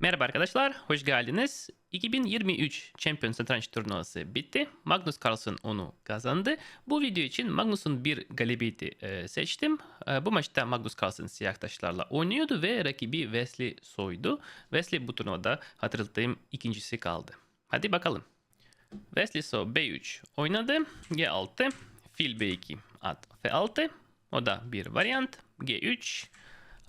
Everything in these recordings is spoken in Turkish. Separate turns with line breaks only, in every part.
Merhaba arkadaşlar, hoş geldiniz. 2023 Champion Satranç turnuvası bitti. Magnus Carlsen onu kazandı. Bu video için Magnus'un bir galibiyeti e, seçtim. E, bu maçta Magnus Carlsen siyah taşlarla oynuyordu ve rakibi Wesley soydu. Wesley bu turnuvada hatırlattığım ikincisi kaldı. Hadi bakalım. Wesley so B3 oynadı. G6, fil B2, at F6. O da bir varyant. G3,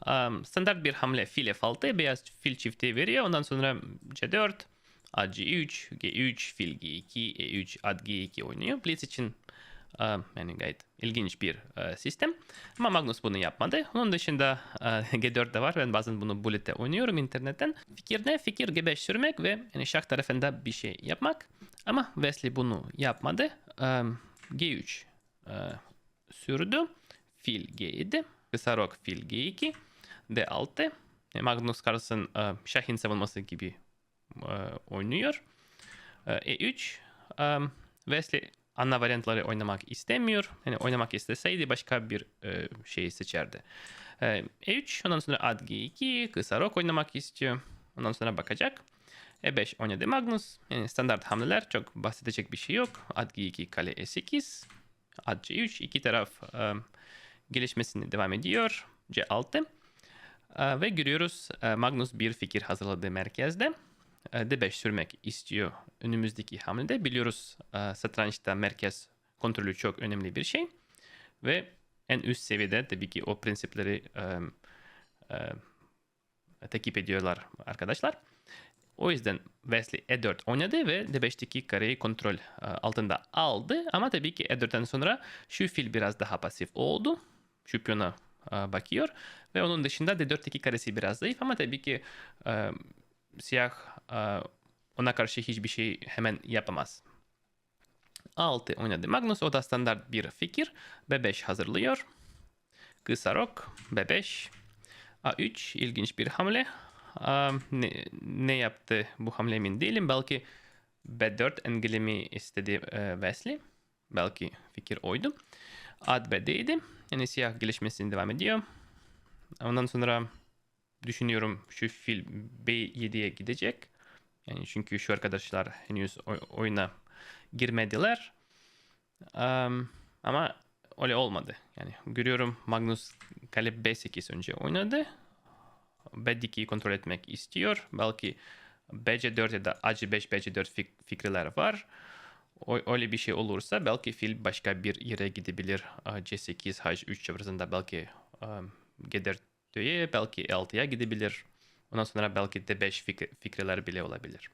Um, standart bir hamle fil F6 beyaz fil çifti veriyor. Ondan sonra C4, at G3, G3, fil G2, E3, at G2 oynuyor. Blitz için um, yani gayet ilginç bir uh, sistem. Ama Magnus bunu yapmadı. Onun dışında uh, G4 de var. Ben bazen bunu bullet'te oynuyorum internetten. Fikir ne? Fikir G5 sürmek ve yani şah tarafında bir şey yapmak. Ama Wesley bunu yapmadı. Um, G3 uh, sürdü. Fil G7. Kısa rok fil G2. D6. Magnus Carlsen e, Şahin savunması gibi e, oynuyor. E, E3. E, Wesley ana varyantları oynamak istemiyor. Yani oynamak isteseydi başka bir e, şeyi seçerdi. E, E3. Ondan sonra at G2. Kısa rok oynamak istiyor. Ondan sonra bakacak. E5 oynadı Magnus. Yani standart hamleler çok bahsedecek bir şey yok. At G2 kale E8. At C3. iki taraf gelişmesini devam ediyor. C6. E, ve görüyoruz e, Magnus bir fikir hazırladı merkezde. E, D5 sürmek istiyor önümüzdeki hamlede. Biliyoruz satrançta merkez kontrolü çok önemli bir şey. Ve en üst seviyede tabii ki o prensipleri takip ediyorlar arkadaşlar. O yüzden Wesley E4 oynadı ve D5'teki kareyi kontrol altında aldı. Ama tabii ki E4'ten sonra şu fil biraz daha pasif oldu. Şu piyona bakıyor. Ve onun dışında D4'teki karesi biraz zayıf ama tabii ki e, siyah e, ona karşı hiçbir şey hemen yapamaz. A6 oynadı Magnus. O da standart bir fikir. B5 hazırlıyor. Kısa rok. B5. A3 ilginç bir hamle. Um, ne, ne yaptı bu hamle emin değilim. Belki B4 engelimi istedi e, Wesley. Belki fikir oydu. At B'deydi. Yani siyah gelişmesini devam ediyor. Ondan sonra düşünüyorum şu fil B7'ye gidecek. Yani çünkü şu arkadaşlar henüz oyuna girmediler. Um, ama öyle olmadı. Yani görüyorum Magnus kale B8 önce oynadı. B2'yi kontrol etmek istiyor. Belki BC4 ya da AC5 BC4 fik fikirler var. Öyle bir şey olursa belki fil başka bir yere gidebilir. C8, H3 çevresinde belki um, G4'ye belki E6'ya gidebilir. Ondan sonra belki D5 fikir, fikirler bile olabilir.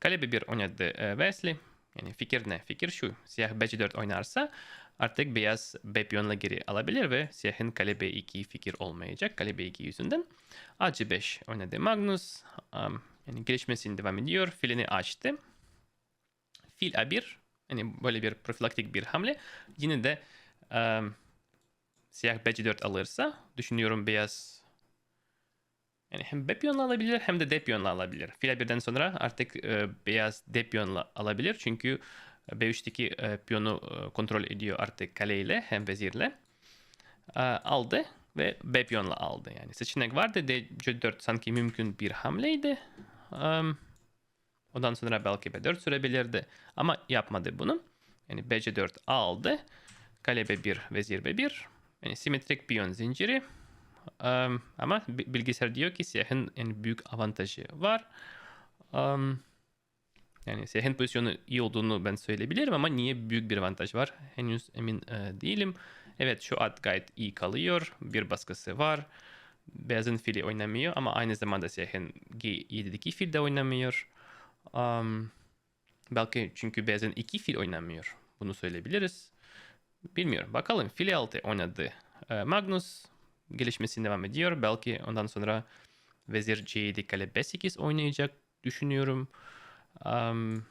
Kale B1 oynadı e, Wesley. Yani fikir ne? Fikir şu. Siyah B4 oynarsa artık beyaz B piyonla geri alabilir ve siyahın kale B2 fikir olmayacak. Kale B2 yüzünden. AC5 oynadı Magnus. Um, yani gelişmesini devam ediyor. Filini açtı. Fil A1. Yani böyle bir profilaktik bir hamle. Yine de um, siyah B4 alırsa düşünüyorum beyaz yani hem B piyonla alabilir hem de D piyonla alabilir. Fil A1'den sonra artık e, beyaz D piyonla alabilir. Çünkü B3'teki e, piyonu e, kontrol ediyor artık kaleyle hem vezirle. E, aldı ve B piyonla aldı. Yani seçenek vardı. D4 sanki mümkün bir hamleydi. Um, ondan sonra belki B4 sürebilirdi. Ama yapmadı bunu. Yani BC4 aldı. Kale B1, vezir B1. Yani simetrik piyon zinciri. Um, ama bilgisayar diyor ki siyahın en büyük avantajı var. Um, yani siyahın pozisyonu iyi olduğunu ben söyleyebilirim ama niye büyük bir avantaj var henüz emin e, değilim. Evet şu at gayet iyi kalıyor. Bir baskısı var. Beyazın fili oynamıyor ama aynı zamanda siyahın G7'deki fil de oynamıyor. Um, belki çünkü beyazın iki fil oynamıyor. Bunu söyleyebiliriz. Bilmiyorum. Bakalım. Fili altı oynadı. E, Magnus gelişmesine devam ediyor. Belki ondan sonra vezir C7 kale B8 oynayacak düşünüyorum. Um,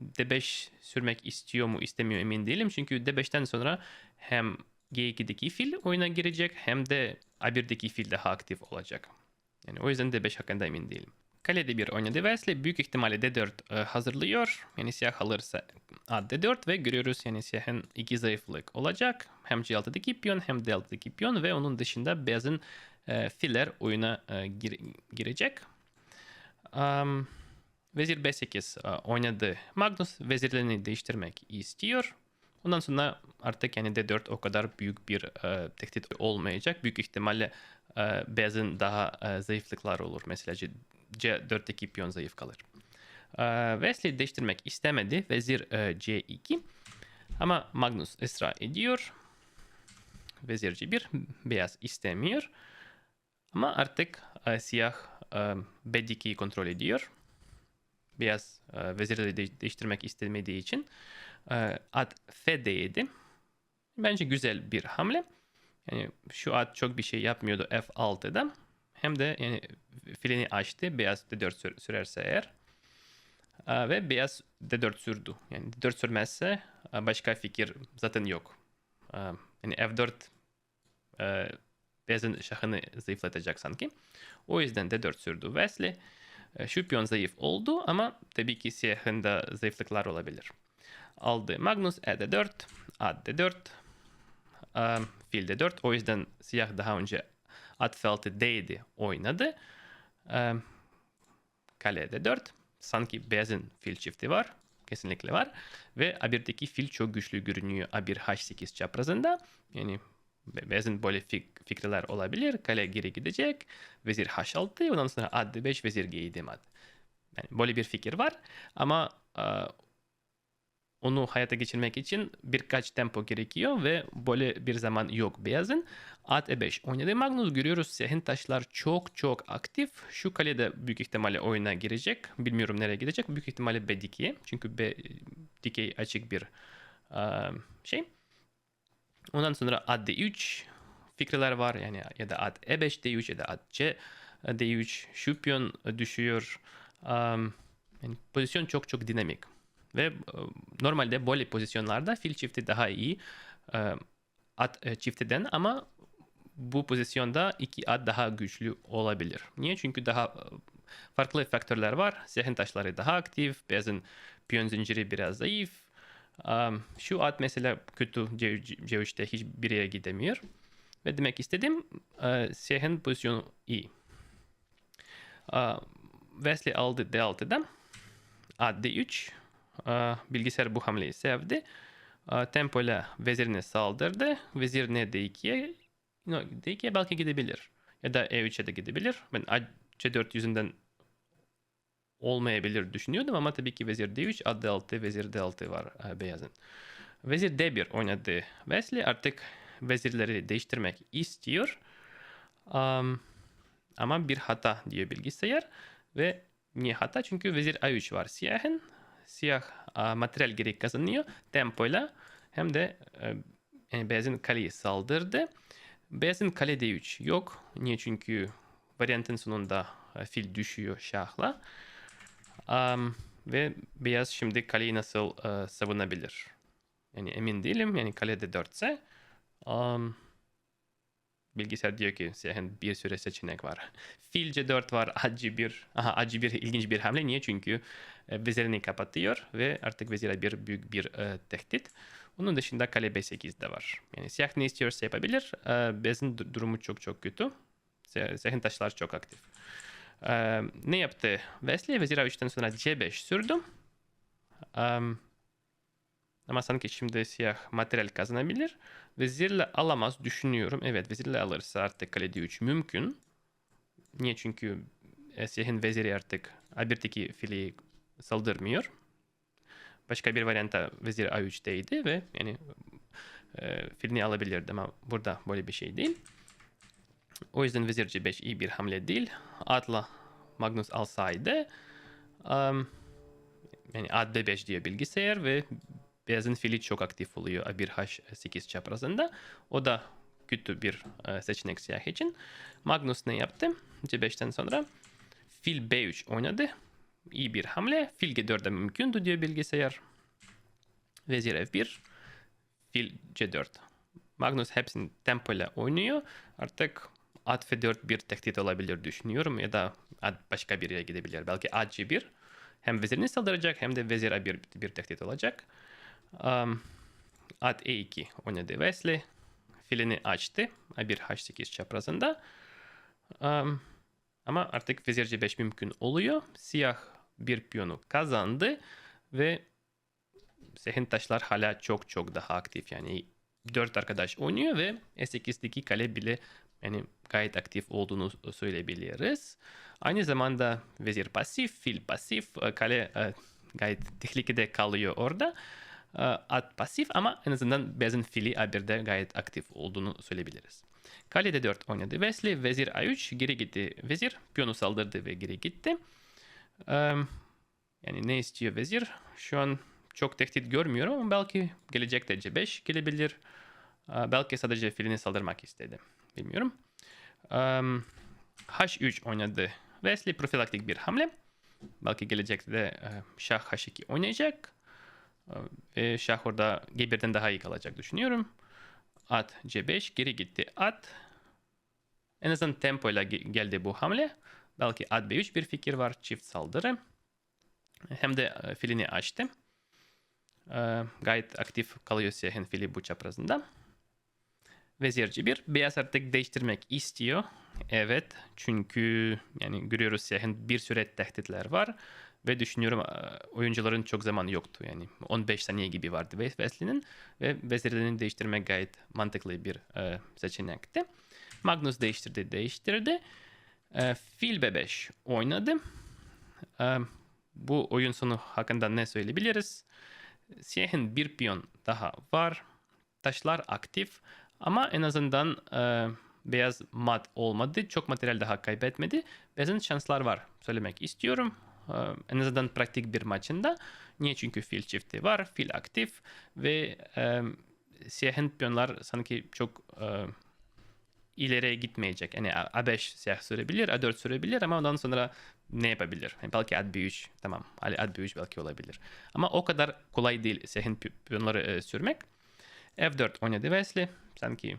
D5 sürmek istiyor mu istemiyor emin değilim. Çünkü D5'ten sonra hem G2'deki fil oyuna girecek hem de A1'deki fil daha aktif olacak. Yani o yüzden D5 hakkında emin değilim. Kalede bir oynadı Wesley. Büyük ihtimalle D4 e, hazırlıyor. Yani siyah alırsa at D4 ve görüyoruz yani siyahın iki zayıflık olacak. Hem C6'daki piyon hem D6'daki piyon ve onun dışında beyazın e, filler oyuna e, gir, girecek. Am, vezir B8 e, oynadı. Magnus vezirlerini değiştirmek istiyor. Ondan sonra artık yani D4 o kadar büyük bir e, tehdit olmayacak. Büyük ihtimalle e, beyazın daha e, zayıflıklar olur. Mesela C4'teki piyon zayıf kalır. E, Wesley değiştirmek istemedi. Vezir e, C2. Ama Magnus ısrar ediyor. Vezir C1. Beyaz istemiyor. Ama artık e, siyah e, B2'yi kontrol ediyor. Beyaz e, de- değiştirmek istemediği için e, at F7. Bence güzel bir hamle. Yani şu at çok bir şey yapmıyordu F6'da. Hem de yani filini açtı. Beyaz D4 sür- sürerse eğer. Ve beyaz D4 sürdü. Yani D4 sürmezse başka fikir zaten yok. Yani F4 e, beyazın şahını zayıflatacak sanki. O yüzden D4 sürdü Wesley. Şu piyon zayıf oldu ama tabii ki siyahın da zayıflıklar olabilir. Aldı Magnus E D4, at D4, um, fil D4. O yüzden siyah daha önce at felti değdi oynadı. Um, kale D4. Sanki beyazın fil çifti var. Kesinlikle var. Ve A1'deki fil çok güçlü görünüyor A1 H8 çaprazında. Yani be- beyazın böyle fik- fikirler olabilir. Kale geri gidecek. Vezir H6. Ondan sonra at D5 vezir G7 mat. Yani böyle bir fikir var. Ama e, onu hayata geçirmek için birkaç tempo gerekiyor ve böyle bir zaman yok beyazın. At E5 oynadı Magnus görüyoruz siyahın taşlar çok çok aktif. Şu kale de büyük ihtimalle oyuna girecek. Bilmiyorum nereye gidecek. Büyük ihtimalle B dikeye. Çünkü B dikey açık bir e, şey. Ondan sonra at D3 fikirler var yani ya da at E5 D3 ya da at C D3 şu piyon düşüyor. Yani pozisyon çok çok dinamik. Ve e, normalde böyle pozisyonlarda fil çifti daha iyi e, at e, çiftiden ama bu pozisyonda iki at daha güçlü olabilir. Niye? Çünkü daha farklı faktörler var. Siyahın taşları daha aktif, beyazın piyon zinciri biraz zayıf. Şu at mesela kötü C- C3'te hiçbir yere gidemiyor. Ve demek istedim siyahın pozisyonu iyi. Wesley aldı D6'dan. At D3. Uh, bilgisayar bu hamleyi sevdi. Uh, tempo ile vezirine saldırdı. Vezir ne D2'ye? No, D2'ye belki gidebilir. Ya da E3'e de gidebilir. Ben at C4 yüzünden olmayabilir düşünüyordum ama tabii ki vezir D3, at D6, vezir D6 var uh, beyazın. Vezir D1 oynadı Wesley. Artık vezirleri değiştirmek istiyor. Um, ama bir hata diyor bilgisayar. Ve niye hata? Çünkü vezir A3 var siyahın. Siyah materyal geri kazanıyor tempoyla. Hem de e, yani beyazın kaleyi saldırdı. Beyazın kale D3 yok. Niye? Çünkü varyantın sonunda e, fil düşüyor şahla. Um, ve beyaz şimdi kaleyi nasıl e, savunabilir? Yani emin değilim. Yani kale de 4 ise um, bilgisayar diyor ki siyahın bir sürü seçenek var. Fil C4 var, AC1. Aha AC1 ilginç bir hamle. Niye? Çünkü e, vezirini kapatıyor ve artık vezire bir büyük bir e, tehdit. Onun dışında kale B8 de var. Yani siyah ne istiyorsa yapabilir. E, du- durumu çok çok kötü. Si- Siyahın taşlar çok aktif. E, ne yaptı Wesley? Vezir A3'ten sonra C5 sürdü. Um, ama sanki şimdi siyah materyal kazanabilir. Vezirle alamaz düşünüyorum. Evet vezirle alırsa artık kale D3 mümkün. Niye? Çünkü e, siyahın veziri artık A1'deki fili saldırmıyor. Başka bir varyanta vezir A3'teydi ve yani e, filini alabilirdi ama burada böyle bir şey değil. O yüzden vezir C5 iyi bir hamle değil. Atla Magnus alsaydı um, yani at B5 diyor bilgisayar ve beyazın fili çok aktif oluyor A1H8 çaprazında. O da kötü bir e, seçenek siyah için. Magnus ne yaptı? C5'ten sonra fil B3 oynadı. İyi bir hamle. Fil G4'de mümkündü diyor bilgisayar. Vezir F1. Fil C4. Magnus hepsini tempo ile oynuyor. Artık at F4 bir tehdit olabilir düşünüyorum ya da başka bir yere gidebilir. Belki at C1 hem vezirini saldıracak hem de vezir A1 bir tehdit olacak. At E2 oynadı Wesley. Filini açtı. A1 H8 çaprazında. Um, Ama artık vezir c5 mümkün oluyor. Siyah bir piyonu kazandı ve Sehin taşlar hala çok çok daha aktif. Yani 4 arkadaş oynuyor ve S8'deki kale bile yani gayet aktif olduğunu söyleyebiliriz. Aynı zamanda vezir pasif, fil pasif, kale gayet tehlikede kalıyor orada. E, at pasif ama en azından beyazın fili A1'de gayet aktif olduğunu söyleyebiliriz. Kale D4 oynadı Wesley, vezir A3 geri gitti vezir, piyonu saldırdı ve geri gitti. E, yani ne istiyor vezir? Şu an çok tehdit görmüyorum ama belki gelecekte C5 gelebilir. Belki sadece filini saldırmak istedi. Bilmiyorum. H3 oynadı. Wesley profilaktik bir hamle. Belki gelecekte de şah H2 oynayacak. Ve şah orada G1'den daha iyi kalacak düşünüyorum. At C5 geri gitti. At. En azından tempo ile geldi bu hamle. Belki at B3 bir fikir var. Çift saldırı. Hem de filini açtı. Gayet aktif kalıyor siyahın fili bu çaprazında. Vezir C1. Beyaz artık değiştirmek istiyor. Evet. Çünkü yani görüyoruz siyahın bir süre tehditler var. Ve düşünüyorum oyuncuların çok zamanı yoktu. Yani 15 saniye gibi vardı Wesley'nin. Ve vezirlerini değiştirmek gayet mantıklı bir e, seçenekti. Magnus değiştirdi, değiştirdi. E, fil B5 oynadı. E, bu oyun sonu hakkında ne söyleyebiliriz? Siyahın bir piyon daha var. Taşlar aktif. Ama en azından e, beyaz mat olmadı. Çok materyal daha kaybetmedi. Beyazın şanslar var söylemek istiyorum. E, en azından pratik bir maçında. Niye? Çünkü fil çifti var. Fil aktif ve e, siyahın piyonlar sanki çok e, ileriye gitmeyecek. Yani A5 siyah sürebilir, A4 sürebilir ama ondan sonra ne yapabilir? Yani belki ad B3 tamam. Ad B3 belki olabilir. Ama o kadar kolay değil siyahın piyonları e, sürmek. F4 oynadı Wesley. Sanki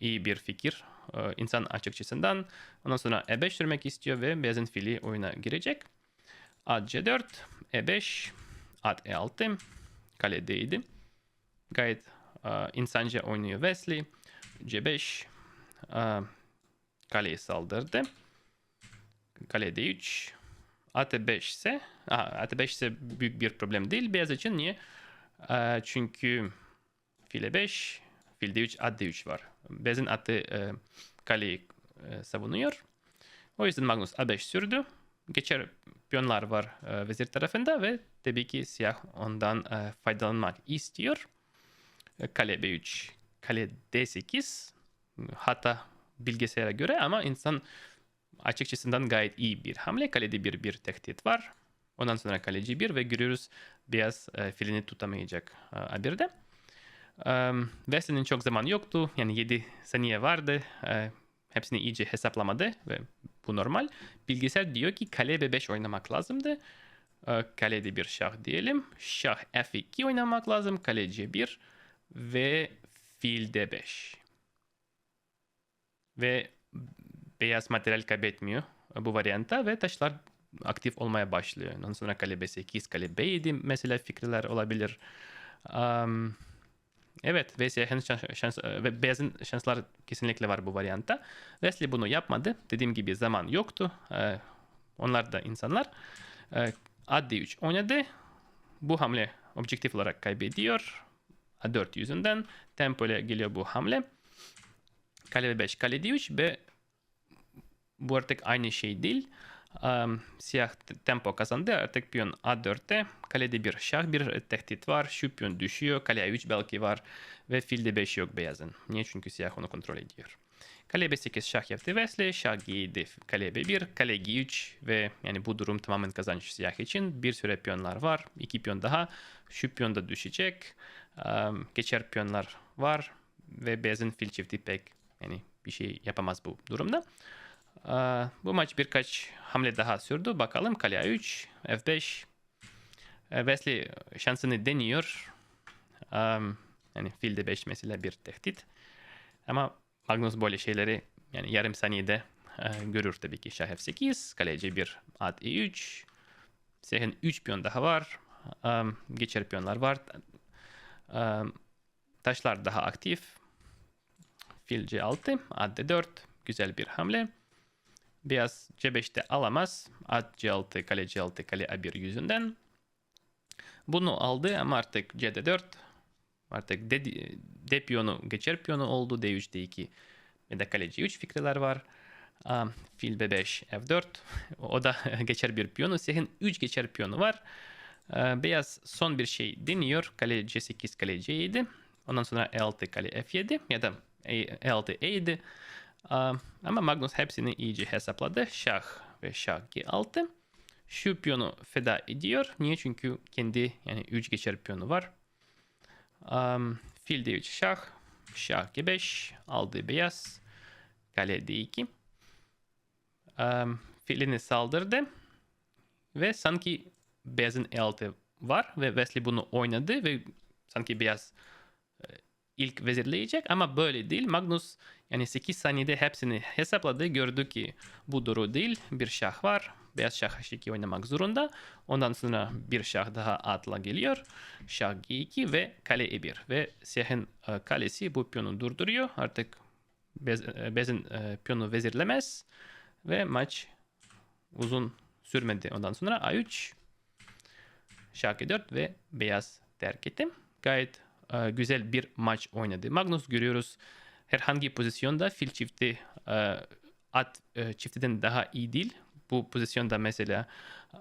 iyi bir fikir e, insan açıkçasından. Ondan sonra E5 sürmek istiyor ve beyazın fili oyuna girecek. At C4, E5, at E6, kale D7. Gayet uh, insanca oynuyor Wesley. C5, uh, kaleyi saldırdı. Kale D3, at 5 ise, at 5 ise büyük bir problem değil beyaz için. Niye? Uh, çünkü file 5, fil D3, at D3 var. Beyazın atı e, kaleyi e, savunuyor. O yüzden Magnus A5 sürdü. Geçer piyonlar var e, vezir tarafında ve tabii ki siyah ondan e, faydalanmak istiyor. E, kale B3, kale D8. Hatta bilgisayara göre ama insan açıkçasından gayet iyi bir hamle. Kalede bir bir tehdit var. Ondan sonra kale C1 ve görüyoruz beyaz e, filini tutamayacak e, A1'de. Um, Wesley'nin çok zaman yoktu. Yani 7 saniye vardı. Hepsini iyice hesaplamadı ve bu normal. Bilgisayar diyor ki kale B5 oynamak lazımdı. Uh, kalede bir şah diyelim. Şah F2 oynamak lazım. Kale C1 ve fil D5. Ve beyaz materyal kaybetmiyor bu varyanta ve taşlar aktif olmaya başlıyor. Ondan sonra kale B8, kale B7 mesela fikirler olabilir. Um, Evet, Wesley'in şans, şans, ve beyazın şanslar kesinlikle var bu varyantta. Wesley bunu yapmadı. Dediğim gibi zaman yoktu. Ee, onlar da insanlar. Ee, A3 oynadı. Bu hamle objektif olarak kaybediyor. A4 yüzünden. Tempo ile geliyor bu hamle. Kale B5, kale D3 ve bu artık aynı şey değil. Siyah tempo kazandı. Artık piyon A4'te. Kalede bir şah bir tehdit var. Şu piyon düşüyor. Kale A3 belki var. Ve filde 5 yok beyazın. Niye? Çünkü siyah onu kontrol ediyor. Kale B8 şah yaptı Wesley. Şah G7, kale B1, kale G3 ve yani bu durum tamamen kazanç siyah için. Bir süre piyonlar var. iki piyon daha. Şu piyon da düşecek. Um, geçer piyonlar var. Ve beyazın fil çifti pek yani bir şey yapamaz bu durumda. Bu maç birkaç hamle daha sürdü. Bakalım kale A3, F5. Wesley şansını deniyor. Yani fil D5 mesela bir tehdit. Ama Magnus böyle şeyleri yani yarım saniyede görür tabii ki. Şah F8, kale C1, at E3. Seh'in 3 piyon daha var. Geçer piyonlar var. Taşlar daha aktif. Fil C6, at D4. Güzel bir hamle. Beyaz C5'te alamaz. At C6, kale C6, kale A1 yüzünden. Bunu aldı ama artık CD4 artık D, D piyonu geçer piyonu oldu. D3, D2 ve de kale C3 fikirler var. Um, fil B5, F4. O da geçer bir piyonu. Siyahın 3 geçer piyonu var. Ee, beyaz son bir şey deniyor. Kale C8, kale C7. Ondan sonra E6, kale F7 ya da E- E6, E7. Ama Magnus hepsini iyice hesapladı. Şah ve şah G6. Şu piyonu feda ediyor. Niye? Çünkü kendi yani 3 geçer piyonu var. Um, fil D3 şah. Şah G5. Aldı beyaz. Kale D2. Um, filini saldırdı. Ve sanki beyazın E6 var ve Wesley bunu oynadı ve sanki beyaz e, ilk vezirleyecek ama böyle değil. Magnus yani 8 saniyede hepsini hesapladı. Gördü ki bu doğru değil. Bir şah var. Beyaz şah H2 oynamak zorunda. Ondan sonra bir şah daha atla geliyor. Şah G2 ve kale E1. Ve siyahın e, kalesi bu piyonu durduruyor. Artık bez, e, beyazın e, piyonu vezirlemez. Ve maç uzun sürmedi. Ondan sonra A3 Şah G4 ve beyaz terk etti. Gayet güzel bir maç oynadı. Magnus görüyoruz herhangi pozisyonda fil çifti e, at e, çiftinden daha iyi değil. Bu pozisyonda mesela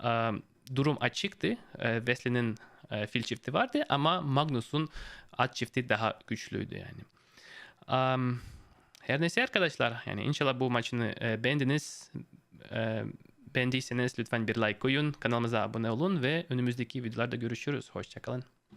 e, durum açıktı. E, Wesley'nin e, fil çifti vardı ama Magnus'un at çifti daha güçlüydü yani. Um, her neyse arkadaşlar yani inşallah bu maçını e, beğendiniz. Beğendiyseniz lütfen bir like koyun. Kanalımıza abone olun ve önümüzdeki videolarda görüşürüz. Hoşçakalın.